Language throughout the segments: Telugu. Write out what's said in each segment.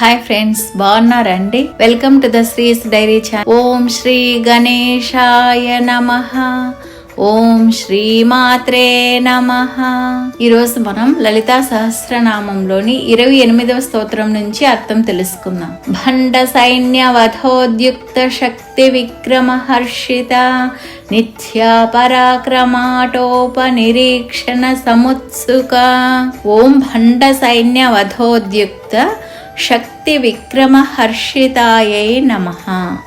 హాయ్ ఫ్రెండ్స్ బాగున్నారండి? Welcome to the Shree's diary channel. ఓం శ్రీ గణేశాయ నమ. ఓం శ్రీ మాత్రే నమ. ఈరోజు మనం లలితా సహస్రనామంలోని ఇరవై ఎనిమిదవ స్తోత్రం నుంచి అర్థం తెలుసుకుందాం. భండ సైన్య వధోద్యుక్త శక్తి విక్రమ హర్షిత నిత్య పరాక్రమాటోప నిరీక్షణ సముత్సుక. ఓం భండ సైన్య వధోద్యుక్త శక్తి విక్రమహర్షితాయై నమ.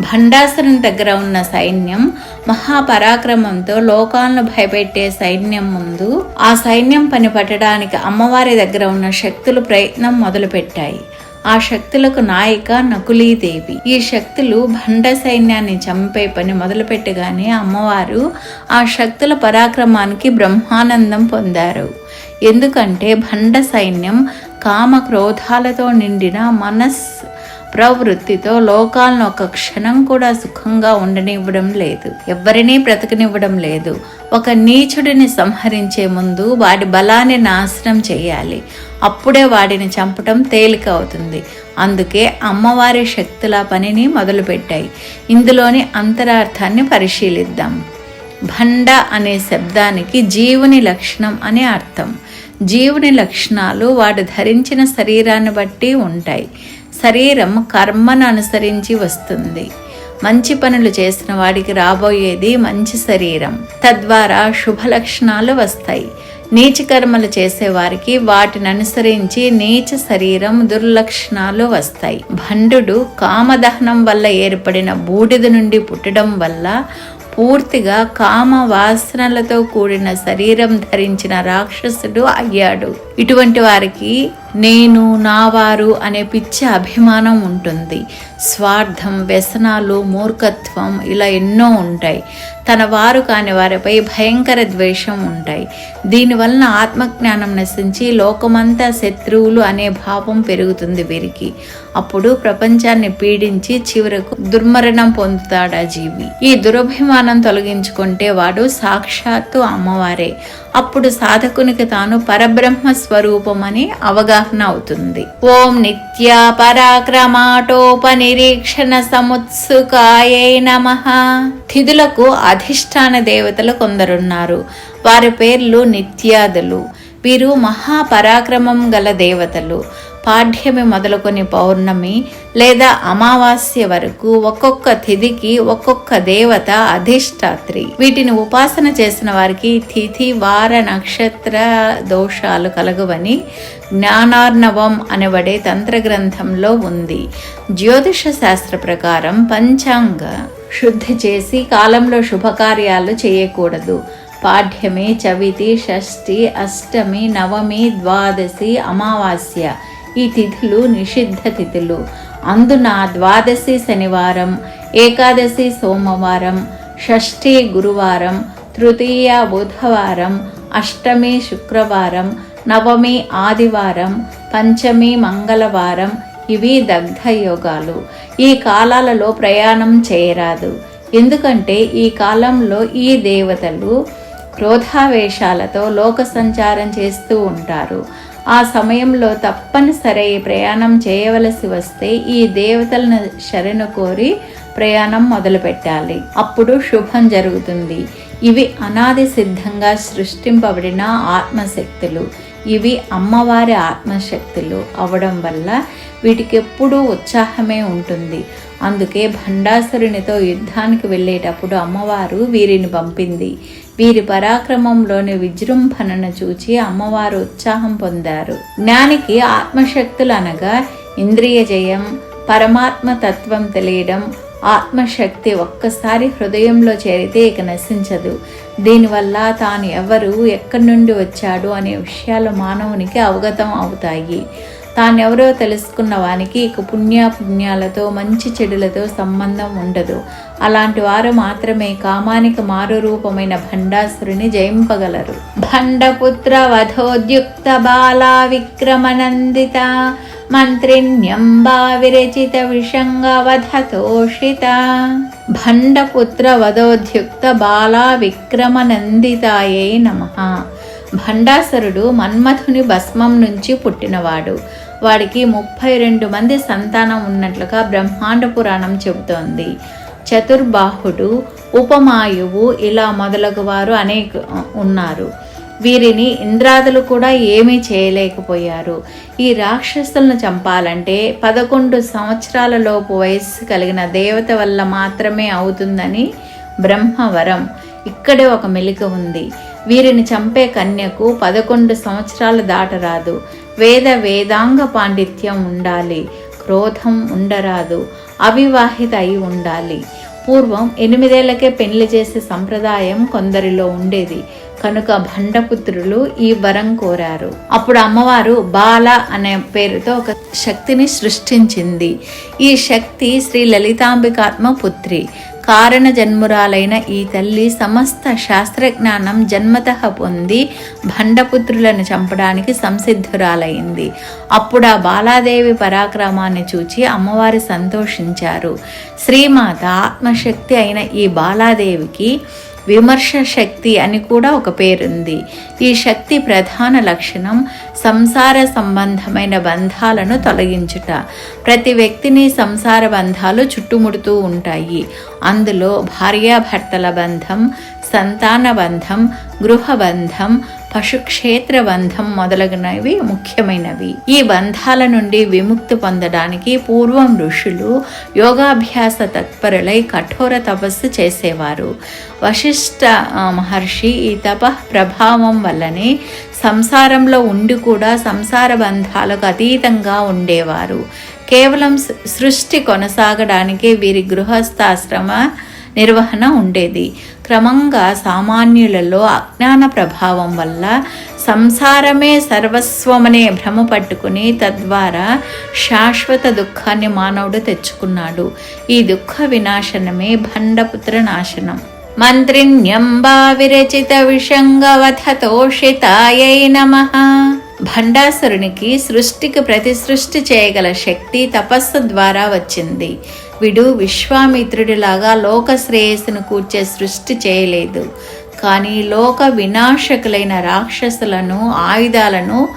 భండాసురం దగ్గర ఉన్న సైన్యం మహాపరాక్రమంతో లోకాలను భయపెట్టే సైన్యం ముందు ఆ సైన్యం పని పట్టడానికి అమ్మవారి దగ్గర ఉన్న శక్తులు ప్రయత్నం మొదలుపెట్టాయి. ఆ శక్తులకు నాయిక నకులీదేవి. ఈ శక్తులు భండ సైన్యాన్ని చంపే పని మొదలుపెట్టగానే అమ్మవారు ఆ శక్తుల పరాక్రమానికి బ్రహ్మానందం పొందారు. ఎందుకంటే భండ సైన్యం కామ క్రోధాలతో నిండిన మనస్ ప్రవృత్తితో లోకాలను ఒక క్షణం కూడా సుఖంగా ఉండనివ్వడం లేదు. ఎవరినీ బ్రతకనివ్వడం లేదు. ఒక నీచుడిని సంహరించే ముందు వాడి బలాన్ని నాశనం చేయాలి. అప్పుడే వాడిని చంపటం తేలిక అవుతుంది. అందుకే అమ్మవారి శక్తుల పనిని మొదలుపెట్టాయి. ఇందులోని అంతరార్థాన్ని పరిశీలిద్దాం. భండ అనే శబ్దానికి జీవుని లక్షణం అనే అర్థం. జీవుని లక్షణాలు వాడు ధరించిన శరీరాన్ని బట్టి ఉంటాయి. శరీరం కర్మను అనుసరించి వస్తుంది. మంచి పనులు చేసిన వాడికి రాబోయేది మంచి శరీరం. తద్వారా శుభ లక్షణాలు వస్తాయి. నీచ కర్మలు చేసేవారికి వాటిని అనుసరించి నీచ శరీరం దుర్లక్షణాలు వస్తాయి. భండు కామదహనం వల్ల ఏర్పడిన బూడిద నుండి పుట్టడం వల్ల పూర్తిగా కామ వాసనలతో కూడిన శరీరం ధరించిన రాక్షసుడు అయ్యాడు. ఇటువంటి వారికి నేను నావారు అనే పిచ్చి అభిమానం ఉంటుంది. స్వార్థం వ్యసనాలు మూర్ఖత్వం ఇలా ఎన్నో ఉంటాయి. తన వారు కాని వారిపై భయంకర ద్వేషం ఉంటాయి. దీనివలన ఆత్మజ్ఞానం నశించి లోకమంతా శత్రువులు అనే భావం పెరుగుతుంది వీరికి. అప్పుడు ప్రపంచాన్ని పీడించి చివరకు దుర్మరణం పొందుతాడు ఆ జీవి. ఈ దురభిమానం తొలగించుకుంటే వాడు సాక్షాత్తు అమ్మవారే. అప్పుడు సాధకునికి తాను పరబ్రహ్మ స్వరూపమని అవగాహన అవుతుంది. ఓం నిత్య పరాక్రమాటోప నిరీక్షణ సముత్సుకాయై నమ. తిథులకు అధిష్టాన దేవతలు కొందరున్నారు. వారి పేర్లు నిత్యాదులు. వీరు మహాపరాక్రమం గల దేవతలు. పాఠ్యమి మొదలుకొని పౌర్ణమి లేదా అమావాస్య వరకు ఒక్కొక్క తిథికి ఒక్కొక్క దేవత అధిష్టాత్రి. వీటిని ఉపాసన చేసిన వారికి తిథి వార నక్షత్ర దోషాలు కలగవని జ్ఞానార్ణవం అనబడే తంత్ర గ్రంథంలో ఉంది. జ్యోతిష శాస్త్ర ప్రకారం పంచాంగ శుద్ధి చేసి కాలంలో శుభకార్యాలు చేయకూడదు. పాఠ్యమి చవితి షష్ఠి అష్టమి నవమి ద్వాదశి అమావాస్య ఈ తిథులు నిషిద్ధ తిథులు. అందున ద్వాదశి శనివారం ఏకాదశి సోమవారం షష్ఠి గురువారం తృతీయ బుధవారం అష్టమి శుక్రవారం నవమి ఆదివారం పంచమి మంగళవారం ఇవి దగ్ధ యోగాలు ఈ కాలాలలో ప్రయాణం చేయరాదు. ఎందుకంటే ఈ కాలంలో ఈ దేవతలు క్రోధావేశాలతో లోక సంచారం చేస్తూ ఉంటారు. ఆ సమయంలో తప్పనిసరి ప్రయాణం చేయవలసి వస్తే ఈ దేవతలను శరణు కోరి ప్రయాణం మొదలుపెట్టాలి. అప్పుడు శుభం జరుగుతుంది. ఇవి అనాది సిద్ధంగా సృష్టింపబడిన ఆత్మశక్తులు. ఇవి అమ్మవారి ఆత్మశక్తులు అవడం వల్ల వీటికి ఎప్పుడూ ఉత్సాహమే ఉంటుంది. అందుకే భండాసురునితో యుద్ధానికి వెళ్ళేటప్పుడు అమ్మవారు వీరిని పంపింది. వీరి పరాక్రమంలోని విజృంభణను చూచి అమ్మవారు ఉత్సాహం పొందారు. జ్ఞానికి ఆత్మశక్తులు అనగా ఇంద్రియ జయం పరమాత్మ తత్వం తెలియడం ఆత్మశక్తి ఒక్కసారి హృదయంలో చేరితే ఇక నశించదు. దీనివల్ల తాను ఎవరు ఎక్కడి నుండి వచ్చాడు అనే విషయాలు మానవునికి అవగతం అవుతాయి. తానెవరో తెలుసుకున్న వానికి ఇక పుణ్యాపుణ్యాలతో మంచి చెడులతో సంబంధం ఉండదు. అలాంటి వారు మాత్రమే కామానికి మారు రూపమైన భండాసురుని జయింపగలరు. భండపుత్ర వధోద్యుక్త బాలా విక్రమనందిత మంత్రిణ్యంబా విరచిత విషంగవధతోషిత భండపుత్ర వధోద్యుక్త బాలా విక్రమనందితాయే నమ. భండాసరుడు మన్మథుని భస్మం నుంచి పుట్టినవాడు. వాడికి ముప్పై రెండు మంది సంతానం ఉన్నట్లుగా బ్రహ్మాండ పురాణం చెబుతోంది. చతుర్బాహుడు ఉపమాయువు ఇలా మొదలగు వారు అనేక ఉన్నారు. వీరిని ఇంద్రాదులు కూడా ఏమీ చేయలేకపోయారు. ఈ రాక్షసులను చంపాలంటే పదకొండు సంవత్సరాల లోపు వయస్సు కలిగిన దేవత వల్ల మాత్రమే అవుతుందని బ్రహ్మవరం. ఇక్కడే ఒక మెలిక ఉంది. వీరిని చంపే కన్యకు పదకొండు సంవత్సరాలు దాటరాదు. వేద వేదాంగ పాండిత్యం ఉండాలి. క్రోధం ఉండరాదు. అవివాహిత అయి ఉండాలి. పూర్వం ఎనిమిదేళ్ళకే పెళ్ళి చేసే సంప్రదాయం కొందరిలో ఉండేది. కనుక భండపుత్రులు ఈ వరం కోరారు. అప్పుడు అమ్మవారు బాల అనే పేరుతో ఒక శక్తిని సృష్టించింది. ఈ శక్తి శ్రీ లలితాంబికాత్మ పుత్రి. కారణ జన్మురాలైన ఈ తల్లి సమస్త శాస్త్రజ్ఞానం జన్మత పొంది భండపుత్రులను చంపడానికి సంసిద్ధురాలైంది. అప్పుడు ఆ బాలాదేవి పరాక్రమాన్ని చూచి అమ్మవారు సంతోషించారు. శ్రీమాత ఆత్మశక్తి అయిన ఈ బాలాదేవికి విమర్శ శక్తి అని కూడా ఒక పేరుంది. ఈ శక్తి ప్రధాన లక్షణం సంసార సంబంధమైన బంధాలను తొలగించుట. ప్రతి వ్యక్తిని సంసార బంధాలు చుట్టుముడుతూ ఉంటాయి. అందులో భార్యాభర్తల బంధం సంతాన బంధం గృహబంధం పశుక్షేత్ర బంధం మొదలగునవి ముఖ్యమైనవి. ఈ బంధాల నుండి విముక్తి పొందడానికి పూర్వం ఋషులు యోగాభ్యాస తత్పరులై కఠోర తపస్సు చేసేవారు. వశిష్ఠ మహర్షి ఈ తప ప్రభావం వల్లనే సంసారంలో ఉండి కూడా సంసార బంధాలకు అతీతంగా ఉండేవారు. కేవలం సృష్టి కొనసాగడానికి వీరి గృహస్థాశ్రమ నిర్వహణ ఉండేది. క్రమంగా సామాన్యులలో అజ్ఞాన ప్రభావం వల్ల సంసారమే సర్వస్వమనే భ్రమ పట్టుకుని తద్వారా శాశ్వత దుఃఖాన్ని మానవుడు తెచ్చుకున్నాడు. ఈ దుఃఖ వినాశనమే భండపుత్ర నాశనం. మంత్రిణ్యంబా విరచిత విషంగవథతోషితాయై నమ. భండాసురునికి సృష్టికి ప్రతి సృష్టి చేయగల శక్తి తపస్సు ద్వారా వచ్చింది. వీడు విశ్వామిత్రుడిలాగా లోక శ్రేయస్సును కూర్చే సృష్టి చేయలేదు. కానీ లోక వినాశకులైన రాక్షసులను ఆయుధాలను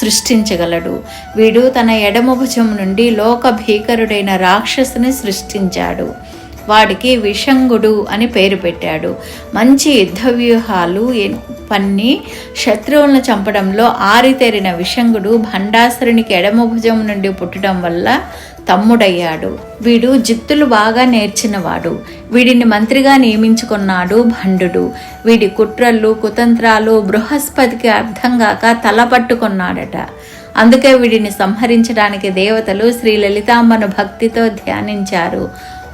సృష్టించగలడు. వీడు తన ఎడమభుజం నుండి లోక భీకరుడైన రాక్షసుని సృష్టించాడు. వాడికి విషంగుడు అని పేరు పెట్టాడు. మంచి యుద్ధ వ్యూహాలు పన్ని శత్రువులను చంపడంలో ఆరితేరిన విషంగుడు భండాసురునికి ఎడమభుజం నుండి పుట్టడం వల్ల తమ్ముడయ్యాడు. వీడు జిత్తులు బాగా నేర్చినవాడు. వీడిని మంత్రిగా నియమించుకున్నాడు భండు వీడి కుట్రలు కుతంత్రాలు బృహస్పతికి అర్థం కాక తల పట్టుకున్నాడట. అందుకే వీడిని సంహరించడానికి దేవతలు శ్రీ లలితాంబను భక్తితో ధ్యానించారు.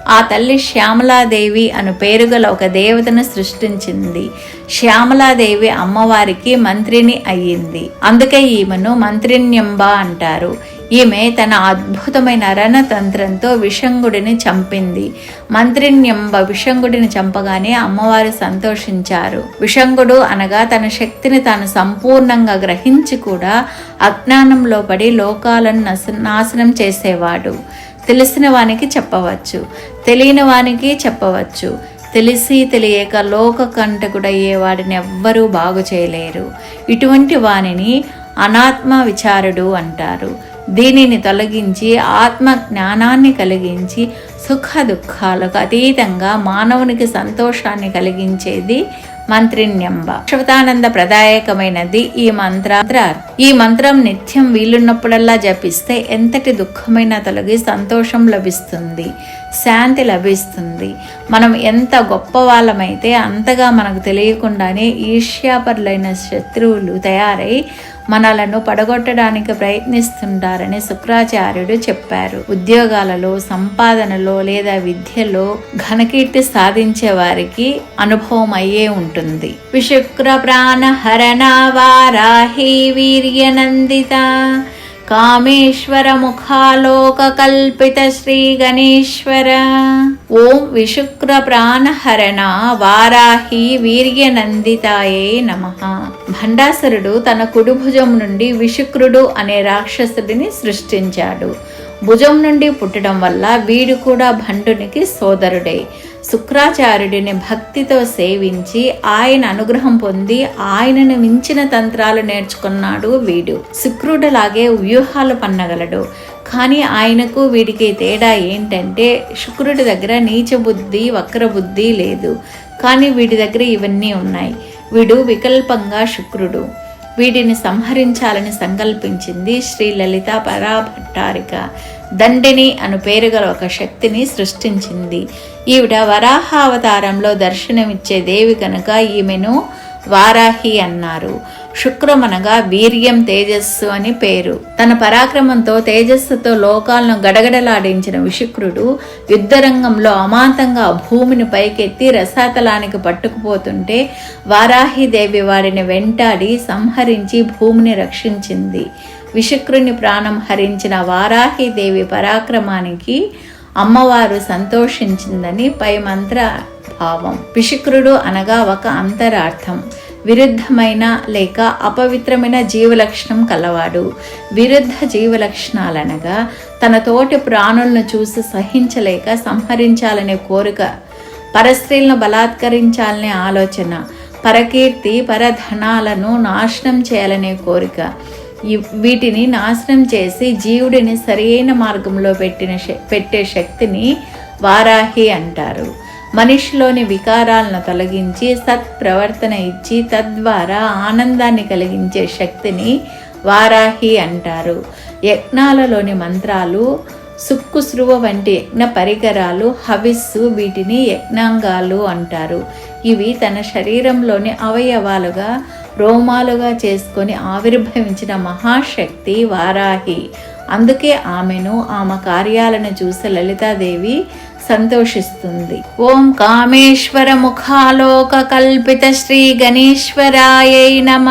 ఆ తల్లి శ్యామలాదేవి అను పేరుగల ఒక దేవతను సృష్టించింది. శ్యామలాదేవి అమ్మవారికి మంత్రిని అయ్యింది. అందుకే ఈమెను మంత్రిణ్యంబ అంటారు. ఈమె తన అద్భుతమైన రణతంత్రంతో విషంగుడిని చంపింది. మంత్రిణ్యంబ విషంగుడిని చంపగానే అమ్మవారు సంతోషించారు. విషంగుడు అనగా తన శక్తిని తాను సంపూర్ణంగా గ్రహించి కూడా అజ్ఞానంలో పడి లోకాలను నాశనం చేసేవాడు. తెలిసిన వానికి చెప్పవచ్చు తెలియని వానికి చెప్పవచ్చు. తెలిసి తెలియక లోక కంటకుడయ్యే వాడిని ఎవ్వరూ బాగు చేయలేరు. ఇటువంటి వానిని అనాత్మ విచారుడు అంటారు. దీనిని తొలగించి ఆత్మ జ్ఞానాన్ని కలిగించి సుఖ దుఃఖాలకు అతీతంగా మానవునికి సంతోషాన్ని కలిగించేది మంత్రిణ్యంబ. శివతానంద ప్రదాయకమైనది ఈ మంత్ర ఈ మంత్రం నిత్యం వీలున్నప్పుడల్లా జపిస్తే ఎంతటి దుఃఖమైన తొలగి సంతోషం లభిస్తుంది. శాంతి లభిస్తుంది. మనం ఎంత గొప్ప వాళ్ళమైతే అంతగా మనకు తెలియకుండానే ఈర్ష్యాపరులైన శత్రువులు తయారై మనలను పడగొట్టడానికి ప్రయత్నిస్తుంటారని శుక్రాచార్యుడు చెప్పారు. ఉద్యోగాలలో సంపాదనలో లేదా విద్యలో ఘనకీర్తి సాధించే వారికి అనుభవం అయ్యే ఉంటుంది. విశుక్ర ప్రాణ హరణ వారాహి వీర్యనందిత. కామేశ్వర ముఖాలోక కల్పిత శ్రీ గణేశ్వర ఓం విశుక్ర ప్రాణహరణ వారాహి వీర్యనందితాయే నమ. భండాసురుడు తన కుడిభుజం నుండి విశుక్రుడు అనే రాక్షసుడిని సృష్టించాడు. భుజం నుండి పుట్టడం వల్ల వీడు కూడా భండునికి సోదరుడే. శుక్రాచార్యుడిని భక్తితో సేవించి ఆయన అనుగ్రహం పొంది ఆయనను మించిన తంత్రాలు నేర్చుకున్నాడు వీడు. శుక్రుడిలాగే వ్యూహాలు పన్నగలడు. కానీ ఆయనకు వీడికి తేడా ఏంటంటే శుక్రుడి దగ్గర నీచ బుద్ధి వక్ర బుద్ధి లేదు. కానీ వీడి దగ్గర ఇవన్నీ ఉన్నాయి. వీడు వికల్పంగా శుక్రుడు. వీటిని సంహరించాలని సంకల్పించింది శ్రీ లలిత పరాభట్టారిక. దండిని అను పేరు గల ఒక శక్తిని సృష్టించింది. ఈవిడ వరాహావతారంలో దర్శనమిచ్చే దేవి కనుక ఈమెను వారాహి అన్నారు. శుక్రమనగా వీర్యం తేజస్సు అని పేరు. తన పరాక్రమంతో తేజస్సుతో లోకాలను గడగడలాడించిన విశుక్రుడు యుద్ధరంగంలో అమాంతంగా భూమిని పైకెత్తి రసాతలానికి పట్టుకుపోతుంటే వారాహిదేవి వారిని వెంటాడి సంహరించి భూమిని రక్షించింది. విశుక్రుని ప్రాణం హరించిన వారాహిదేవి పరాక్రమానికి అమ్మవారు సంతోషించిందని పై మంత్ర భావం. విశుక్రుడు అనగా ఒక అంతరార్థం. విరుద్ధమైన లేక అపవిత్రమైన జీవలక్షణం కలవాడు. విరుద్ధ జీవలక్షణాలనగా తన తోటి ప్రాణులను చూసి సహించలేక సంహరించాలనే కోరిక పరస్త్రీలను బలాత్కరించాలనే ఆలోచన పరకీర్తి పరధనాలను నాశనం చేయాలనే కోరిక వీటిని నాశనం చేసి జీవుడిని సరైన మార్గంలో పెట్టిన పెట్టే శక్తిని వారాహి అంటారు. మనిషిలోని వికారాలను తొలగించి సత్ప్రవర్తన ఇచ్చి తద్వారా ఆనందాన్ని కలిగించే శక్తిని వారాహి అంటారు. యజ్ఞాలలోని మంత్రాలు సుక్కుశ్రువ వంటి యజ్ఞ పరికరాలు హవిస్సు వీటిని యజ్ఞాంగాలు అంటారు. ఇవి తన శరీరంలోని అవయవాలుగా రోమాలుగా చేసుకొని ఆవిర్భవించిన మహాశక్తి వారాహి. అందుకే ఆమెను ఆమె కార్యాలను చూసి లలితాదేవి సంతోషిస్తుంది. ఓం కామేశ్వర ముఖాలోక కల్పిత శ్రీ గణేశ్వరాయ నమ.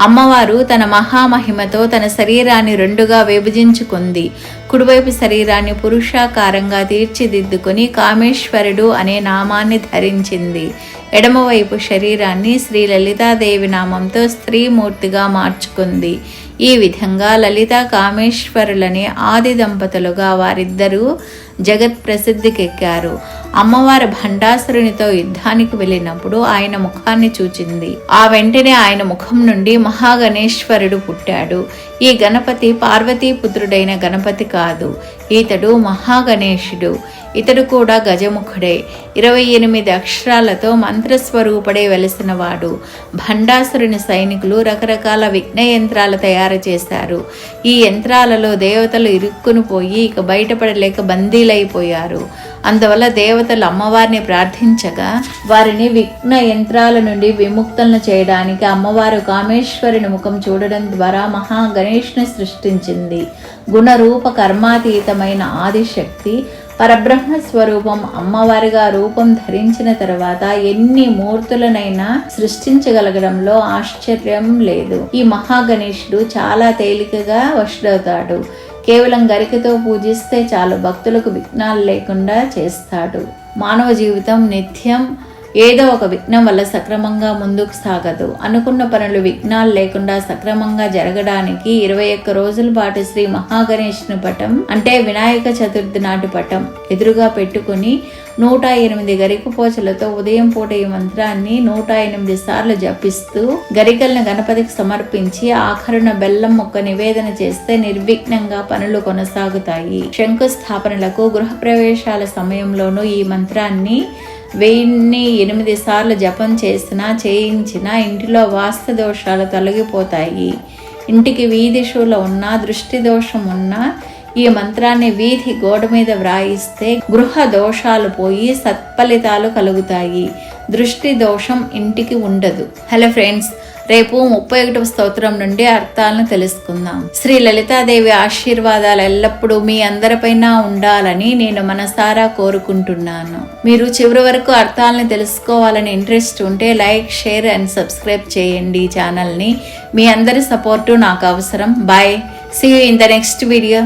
అమ్మవారు తన మహామహిమతో తన శరీరాన్ని రెండుగా విభజించుకుంది. కుడివైపు శరీరాన్ని పురుషాకారంగా తీర్చిదిద్దుకొని కామేశ్వరుడు అనే నామాన్ని ధరించింది. ఎడమవైపు శరీరాన్ని శ్రీ లలితాదేవి నామంతో స్త్రీమూర్తిగా మార్చుకుంది. ఈ విధంగా లలిత కామేశ్వరులని ఆది దంపతులుగా వారిద్దరూ జగత్ ప్రసిద్ధికెక్కారు. అమ్మవారు భండాసురునితో యుద్ధానికి వెళ్ళినప్పుడు ఆయన ముఖాన్ని చూచింది. ఆ వెంటనే ఆయన ముఖం నుండి మహాగణేశ్వరుడు పుట్టాడు. ఈ గణపతి పార్వతీపుత్రుడైన గణపతి కాదు ఈతడు మహాగణేశుడు. ఇతడు కూడా గజముఖుడే. ఇరవై ఎనిమిది అక్షరాలతో మంత్రస్వరూపుడే వెలసినవాడు. భండాసురుని సైనికులు రకరకాల విఘ్న యంత్రాలు తయారు చేశారు. ఈ యంత్రాలలో దేవతలు ఇరుక్కుని పోయి ఇక బయటపడలేక బందీలైపోయారు అందువల్ల దేవతలు అమ్మవారిని ప్రార్థించగా వారిని విఘ్న యంత్రాల నుండి విముక్తలను చేయడానికి అమ్మవారు కామేశ్వరుని ముఖం చూడడం ద్వారా మహా గణేష్ని సృష్టించింది. గుణరూప కర్మాతీతమైన ఆదిశక్తి పరబ్రహ్మ స్వరూపం అమ్మవారిగా రూపం ధరించిన తర్వాత ఎన్ని మూర్తులనైనా సృష్టించగలగడంలో ఆశ్చర్యం లేదు. ఈ మహాగణేశుడు చాలా తేలికగా వశుడవుతాడు. కేవలం గరికతో పూజిస్తే చాలు భక్తులకు విఘ్నాలు లేకుండా చేస్తాడు. మానవ జీవితం నిత్యం ఏదో ఒక విఘ్నం వల్ల సక్రమంగా ముందుకు సాగదు. అనుకున్న పనులు విఘ్నాలు లేకుండా సక్రమంగా జరగడానికి ఇరవై ఒక్క రోజుల పాటు శ్రీ మహాగణేష్ని పటం అంటే వినాయక చతుర్థి నాటి పటం ఎదురుగా పెట్టుకుని నూట ఎనిమిది గరిక పోచలతో ఉదయం పూట ఈ మంత్రాన్ని నూట ఎనిమిది సార్లు జపిస్తూ గరికలను గణపతికి సమర్పించి ఆఖరున బెల్లం మొక్క నివేదన చేస్తే నిర్విఘ్నంగా పనులు కొనసాగుతాయి. శంకుస్థాపనలకు గృహప్రవేశాల సమయంలోనూ ఈ మంత్రాన్ని వెయ్యిన్ని ఎనిమిది సార్లు జపం చేసినా చేయించినా ఇంటిలో వాస్తు దోషాలు తొలగిపోతాయి. ఇంటికి వీధి షూలో ఉన్న దృష్టి దోషం ఉన్నా ఈ మంత్రాన్ని వీధి గోడ మీద వ్రాయిస్తే గృహ దోషాలు పోయి సత్ఫలితాలు కలుగుతాయి. దృష్టి దోషం ఇంటికి ఉండదు. హలో ఫ్రెండ్స్ రేపు ముప్పై ఒకటవ స్తోత్రం నుండి అర్థాలను తెలుసుకుందాం. శ్రీ లలితాదేవి ఆశీర్వాదాలు ఎల్లప్పుడూ మీ అందరిపైన ఉండాలని నేను మనసారా కోరుకుంటున్నాను. మీరు చివరి వరకు అర్థాలను తెలుసుకోవాలని ఇంట్రెస్ట్ ఉంటే లైక్ షేర్ అండ్ సబ్స్క్రైబ్ చేయండి ఛానల్ని. మీ అందరి సపోర్టు నాకు అవసరం. Bye. See you in the next video